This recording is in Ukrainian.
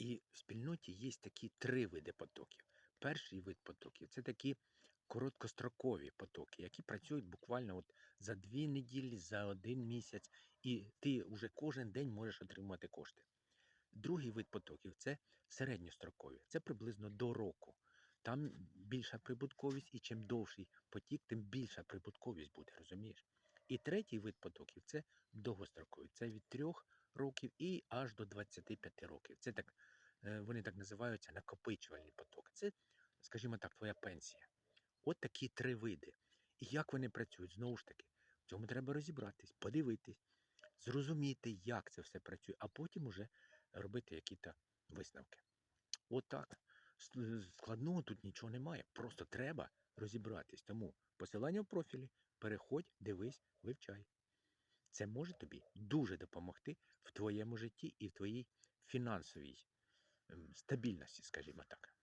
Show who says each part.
Speaker 1: І в спільноті є такі три види потоків. Перший вид потоків це такі короткострокові потоки, які працюють буквально от за дві неділі, за один місяць, і ти вже кожен день можеш отримати кошти. Другий вид потоків це середньострокові, це приблизно до року. Там більша прибутковість, і чим довший потік, тим більша прибутковість буде, розумієш? І третій вид потоків це довгострокові. Це від 3 років і аж до 25 років. Це так, е, вони так називаються накопичувальні потоки. Це, скажімо так, твоя пенсія. От такі три види. І як вони працюють? Знову ж таки, в цьому треба розібратись, подивитись, зрозуміти, як це все працює, а потім уже робити якісь висновки. Отак. С- Складного тут нічого немає. Просто треба розібратись. Тому посилання в профілі, переходь, дивись, вивчай. Це може тобі дуже допомогти в твоєму житті і в твоїй фінансовій ем, стабільності, скажімо так.